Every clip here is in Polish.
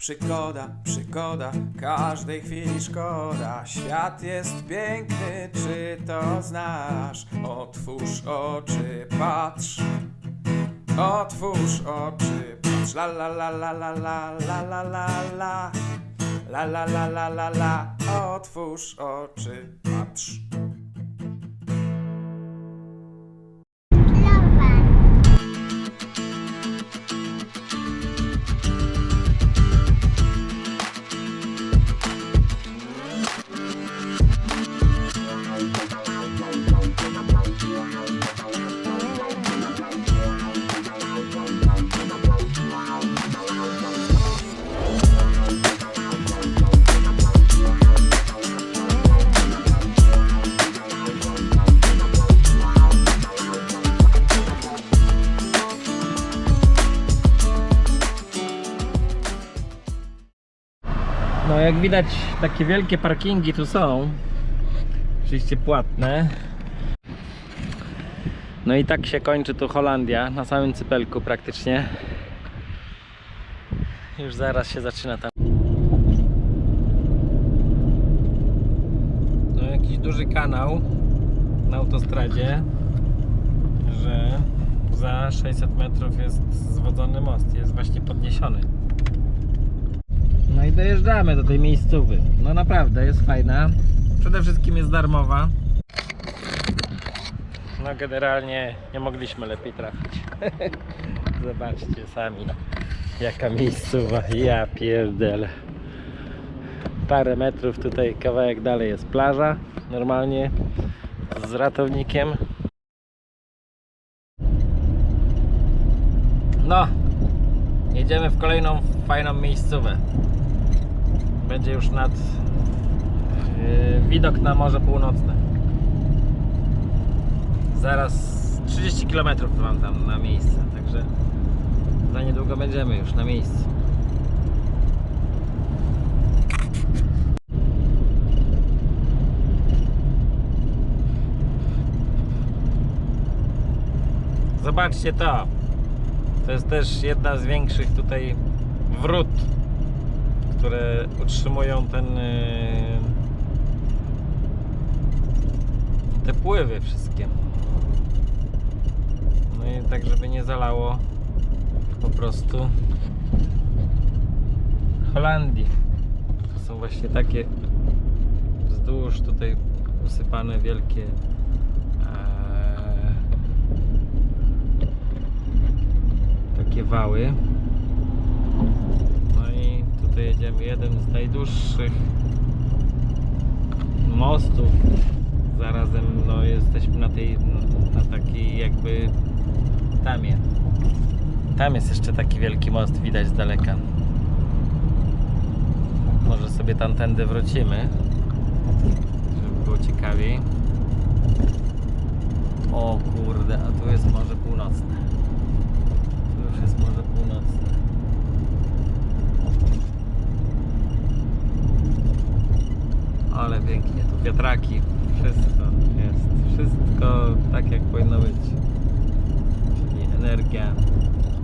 Przygoda, przygoda, każdej chwili szkoda. Świat jest piękny, czy to znasz? Otwórz oczy, patrz. Otwórz oczy, patrz. La la la la la la la la la la. La la la la la la. Otwórz oczy, patrz. Widać takie wielkie parkingi tu są. Oczywiście płatne. No i tak się kończy tu Holandia Na samym cypelku praktycznie. Już zaraz się zaczyna tam. No jakiś duży kanał Na autostradzie Że za 600 metrów jest zwodzony most Jest właśnie podniesiony no i dojeżdżamy do tej miejscowy. No naprawdę jest fajna. Przede wszystkim jest darmowa. No generalnie nie mogliśmy lepiej trafić. Zobaczcie sami jaka miejscowa. Ja pierdel. Parę metrów tutaj kawałek dalej jest plaża. Normalnie z ratownikiem. No, jedziemy w kolejną fajną miejscówę będzie już nad yy, widok na Morze Północne. Zaraz 30 km mam tam na miejsce, także za niedługo będziemy już na miejscu. Zobaczcie to. To jest też jedna z większych tutaj wrót które utrzymują ten y, te pływy wszystkie. No i tak żeby nie zalało po prostu Holandii. To są właśnie takie wzdłuż tutaj usypane wielkie e, takie wały jedziemy jeden z najdłuższych mostów. Zarazem no jesteśmy na tej na takiej jakby tamie. Tam jest jeszcze taki wielki most widać z daleka. Może sobie tamtędy wrócimy żeby było ciekawiej. O kurde a tu jest Morze Północne. Tu już jest Morze Północne Ale pięknie, tu wiatraki, wszystko jest, wszystko tak jak powinno być. Czyli energia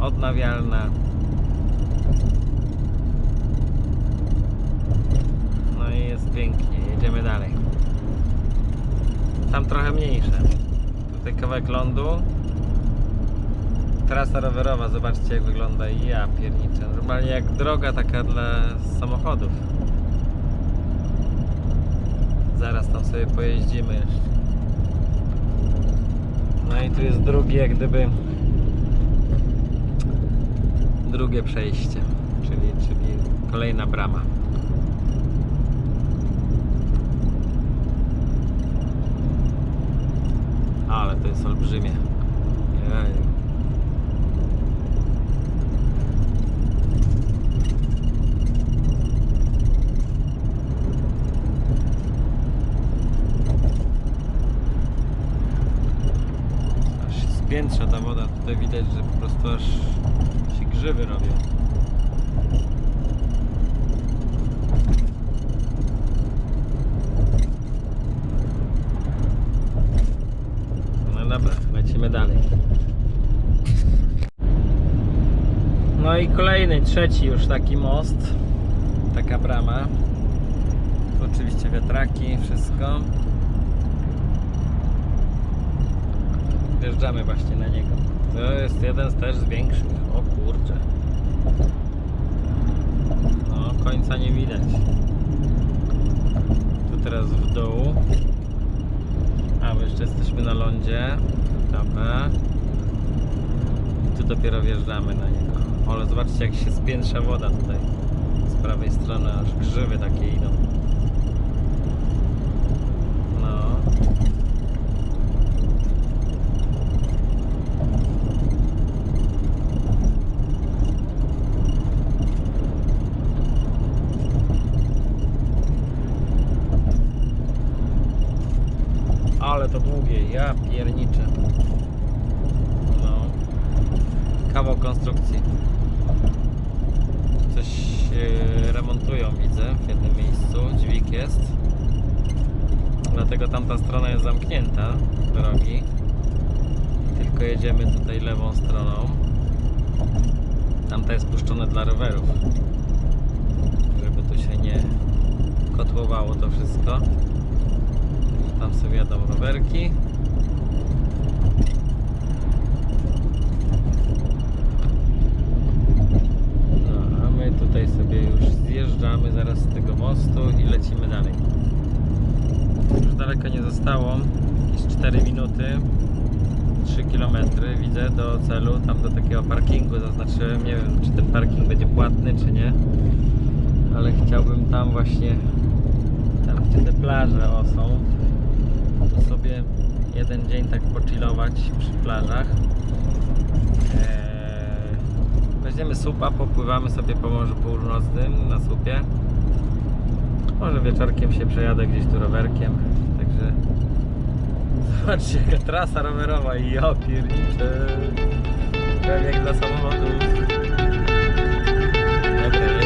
odnawialna. No i jest pięknie, jedziemy dalej. Tam trochę mniejsze. Tutaj kawałek lądu. Trasa rowerowa, zobaczcie jak wygląda. Ja pierniczę. Normalnie jak droga taka dla samochodów. Zaraz tam sobie pojeździmy jeszcze. No i tu jest drugie, jak gdyby drugie przejście, czyli, czyli kolejna brama. Ale to jest olbrzymie. Jeju. Spiętrza ta woda. Tutaj widać, że po prostu aż się grzywy robią. No dobra, lecimy dalej. No i kolejny, trzeci już taki most. taka brama. Oczywiście wiatraki, wszystko. Wjeżdżamy właśnie na niego. To jest jeden z też z większych. O kurczę. No, końca nie widać. Tu teraz w dół. A, bo jeszcze jesteśmy na lądzie. Dobra. I tu dopiero wjeżdżamy na niego. Ale zobaczcie jak się spiętrza woda tutaj. Z prawej strony aż grzywy takie idą. No. Ale to długie, ja pierniczę. No. Kawał konstrukcji. Coś e, remontują, widzę, w jednym miejscu. Dźwig jest. Dlatego tamta strona jest zamknięta drogi. Tylko jedziemy tutaj lewą stroną. Tamta jest puszczone dla rowerów. Żeby tu się nie kotłowało to wszystko. Tam sobie jadą rowerki. No, a my tutaj sobie już zjeżdżamy zaraz z tego mostu i lecimy dalej. Już daleko nie zostało, jakieś 4 minuty, 3 km widzę do celu, tam do takiego parkingu zaznaczyłem. Nie wiem, czy ten parking będzie płatny, czy nie, ale chciałbym tam właśnie, tam gdzie te plaże o są, to sobie jeden dzień tak pochillować przy plażach. Eee, weźmiemy supa, popływamy sobie po Morzu Północnym na supie. Może wieczorkiem się przejadę gdzieś tu rowerkiem, także zobaczcie jaka trasa rowerowa i ja pierniczę. Prawie jak dla samochodu. Dobra,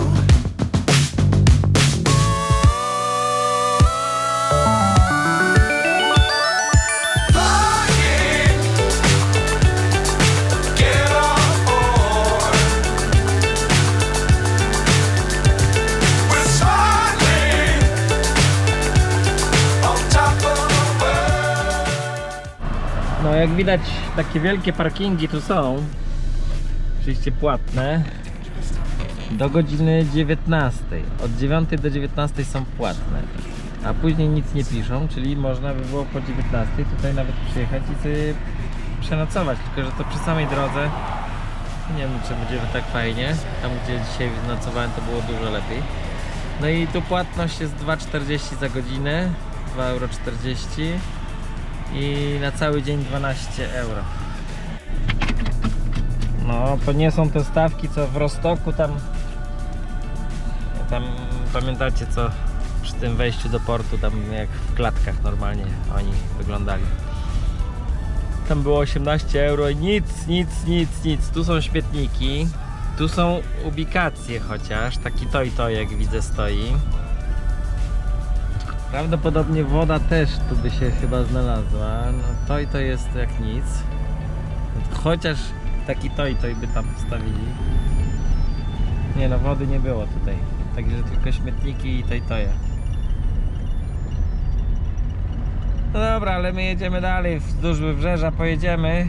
Jak widać takie wielkie parkingi tu są. Oczywiście płatne. Do godziny 19 Od 9 do 19 są płatne. A później nic nie piszą Czyli można by było po 19 tutaj nawet przyjechać i sobie przenocować. Tylko, że to przy samej drodze Nie wiem czy będzie tak fajnie. Tam gdzie dzisiaj nocowałem to było dużo lepiej. No i tu płatność jest 2,40 za godzinę. 2,40 euro i na cały dzień 12 euro. No, to nie są te stawki co w Rostoku tam. Tam pamiętacie co przy tym wejściu do portu, tam jak w klatkach normalnie oni wyglądali. Tam było 18 euro i nic, nic, nic, nic. Tu są śmietniki, tu są ubikacje chociaż, taki toj toj jak widzę stoi. Prawdopodobnie woda też tu by się chyba znalazła. No to i to jest jak nic. Chociaż taki to i to by tam wstawili. Nie no, wody nie było tutaj. Także tylko śmietniki i to i toje. No dobra, ale my jedziemy dalej, wzdłuż wybrzeża pojedziemy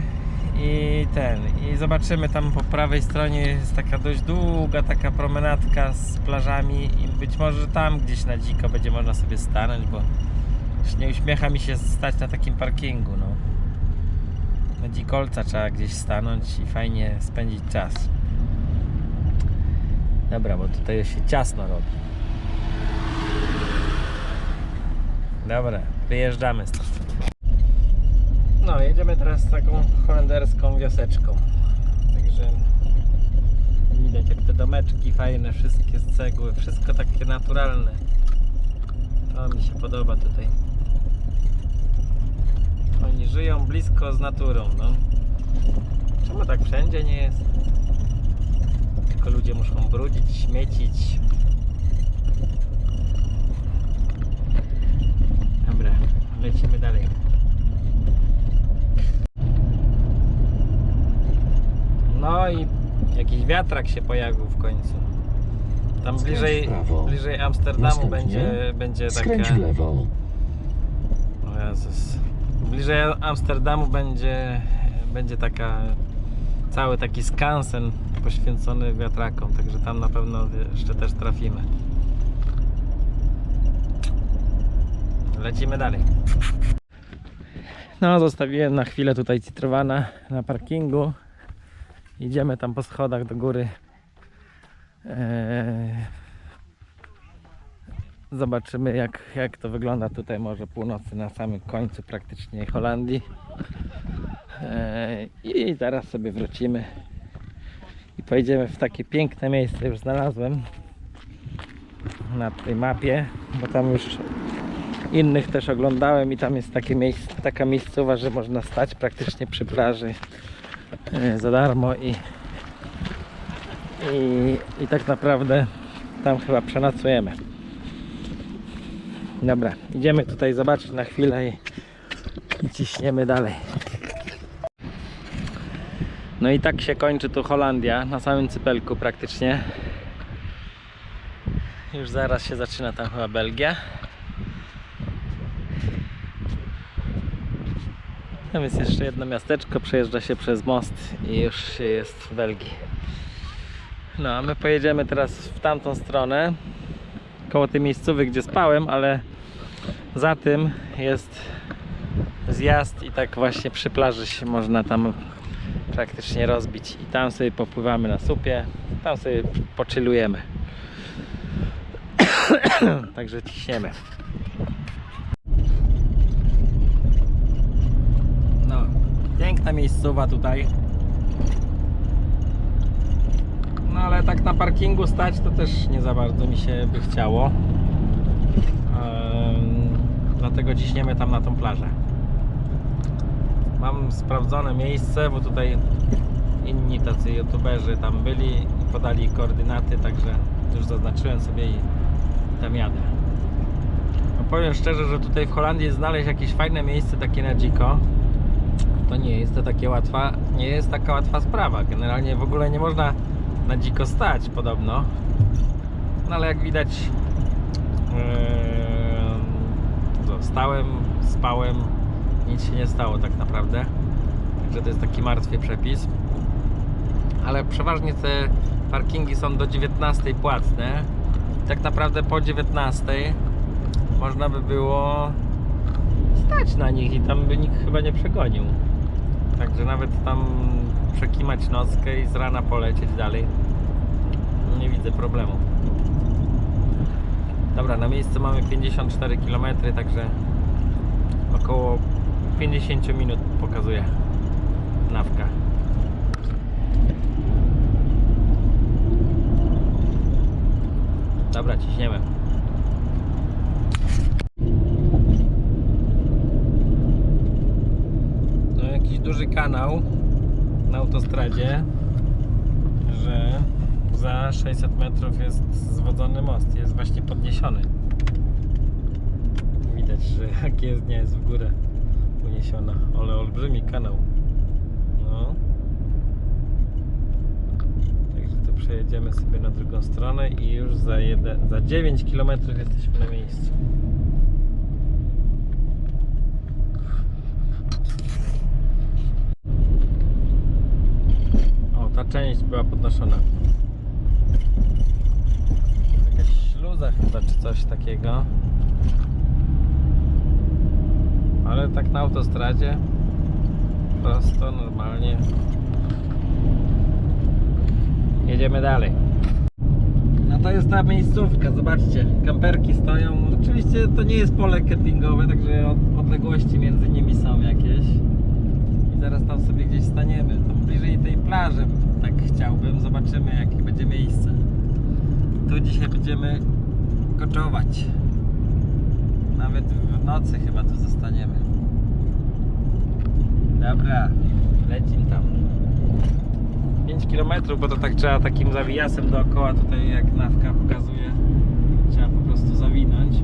i ten, i zobaczymy tam po prawej stronie jest taka dość długa taka promenadka z plażami i być może tam gdzieś na dziko będzie można sobie stanąć, bo już nie uśmiecha mi się stać na takim parkingu, no. Na dzikolca trzeba gdzieś stanąć i fajnie spędzić czas. Dobra, bo tutaj się ciasno robi. Dobra, wyjeżdżamy stąd. No, jedziemy teraz taką holenderską wioseczką. Także widać jak te domeczki fajne, wszystkie z cegły, wszystko takie naturalne. To mi się podoba tutaj. Oni żyją blisko z naturą, no. Czemu tak wszędzie nie jest? Tylko ludzie muszą brudzić, śmiecić. Dobra, lecimy dalej. No i jakiś wiatrak się pojawił w końcu. Tam Skręć bliżej, w prawo. bliżej Amsterdamu Następnie będzie, będzie Skręć taka... w lewo. O Jezus. Bliżej Amsterdamu będzie, będzie taka cały taki skansen poświęcony wiatrakom, także tam na pewno jeszcze też trafimy. Lecimy dalej. No, zostawiłem na chwilę tutaj Citrowana na parkingu. Idziemy tam po schodach do góry. Eee, Zobaczymy jak, jak to wygląda tutaj może północy na samym końcu praktycznie Holandii. Eee, I zaraz sobie wrócimy i pojedziemy w takie piękne miejsce już znalazłem na tej mapie, bo tam już innych też oglądałem i tam jest takie miejsce, taka miejscowa, że można stać praktycznie przy plaży za darmo i, i, i tak naprawdę tam chyba przenocujemy. Dobra, idziemy tutaj zobaczyć na chwilę i, i ciśniemy dalej. No i tak się kończy tu Holandia, na samym cypelku praktycznie. Już zaraz się zaczyna tam chyba Belgia. Tam jest jeszcze jedno miasteczko, przejeżdża się przez most i już jest w Belgii. No a my pojedziemy teraz w tamtą stronę, koło tej miejscowy, gdzie spałem, ale za tym jest zjazd i tak właśnie przy plaży się można tam praktycznie rozbić i tam sobie popływamy na supie, tam sobie poczylujemy. Także ciśniemy. No, piękna miejscowa tutaj. No ale tak na parkingu stać to też nie za bardzo mi się by chciało. Dlatego ciśniemy tam na tą plażę. Mam sprawdzone miejsce, bo tutaj inni tacy youtuberzy tam byli i podali koordynaty, także już zaznaczyłem sobie i tam jadę. No powiem szczerze, że tutaj w Holandii znaleźć jakieś fajne miejsce takie na dziko to nie jest to takie łatwa, nie jest taka łatwa sprawa. Generalnie w ogóle nie można na dziko stać podobno. No ale jak widać yy, stałem, spałem, nic się nie stało tak naprawdę. Także to jest taki martwy przepis. Ale przeważnie te parkingi są do 19 płatne. Tak naprawdę po 19 można by było stać na nich i tam by nikt chyba nie przegonił. Także nawet tam przekimać nockę i z rana polecieć dalej. Nie widzę problemu. Dobra, na miejsce mamy 54 km, także około 50 minut pokazuje nawka. Dobra, ciśniemy. No jakiś na autostradzie, że za 600 metrów jest zwodzony most, jest właśnie podniesiony. Widać, że jak jest, nie jest w górę uniesiona, ale olbrzymi kanał. No. Także tu przejedziemy sobie na drugą stronę i już za, jeden, za 9 km jesteśmy na miejscu. Ta część była podnoszona. Jakaś śluza chyba, czy coś takiego. Ale tak na autostradzie prosto, normalnie. Jedziemy dalej. No to jest ta miejscówka, zobaczcie, kamperki stoją. Oczywiście to nie jest pole kempingowe, także od- odległości między nimi są jakieś. Zaraz tam sobie gdzieś staniemy. Tam bliżej tej plaży tak chciałbym. Zobaczymy jakie będzie miejsce. Tu dzisiaj będziemy koczować. Nawet w nocy chyba tu zostaniemy. Dobra, lecim tam. 5 km, bo to tak trzeba takim zawijasem dookoła tutaj jak nawka pokazuje. Trzeba po prostu zawinąć.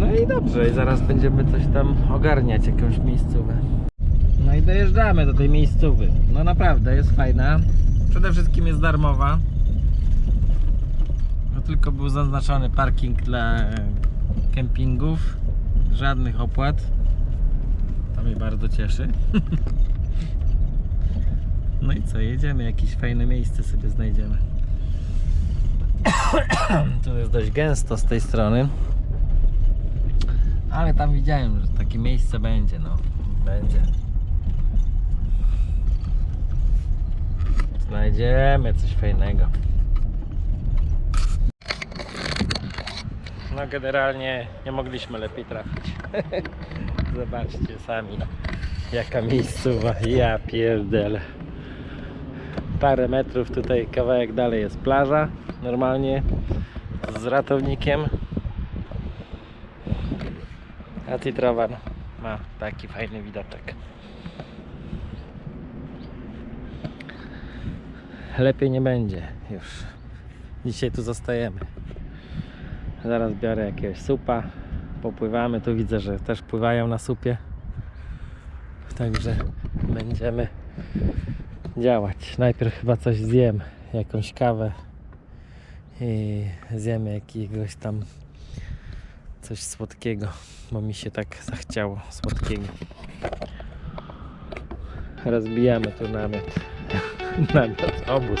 No i dobrze, i zaraz będziemy coś tam ogarniać, jakąś miejscówę. No i dojeżdżamy do tej miejscówy. No naprawdę, jest fajna. Przede wszystkim jest darmowa. No tylko był zaznaczony parking dla e, kempingów. Żadnych opłat. To mnie bardzo cieszy. No i co, jedziemy, jakieś fajne miejsce sobie znajdziemy. tu jest dość gęsto z tej strony. Ale tam widziałem, że takie miejsce będzie, no. Będzie. Znajdziemy coś fajnego. No generalnie nie mogliśmy lepiej trafić. Zobaczcie sami jaka miejscowa. Ja pierdolę. Parę metrów tutaj, kawałek dalej jest plaża. Normalnie z ratownikiem. A Titrowan ma taki fajny widoczek. Lepiej nie będzie już. Dzisiaj tu zostajemy. Zaraz biorę jakiegoś supa. Popływamy. Tu widzę, że też pływają na supie. Także będziemy działać. Najpierw chyba coś zjem. Jakąś kawę. I zjemy jakiegoś tam coś słodkiego, bo mi się tak zachciało słodkiego. Rozbijamy tu namiot. namiot, obóz.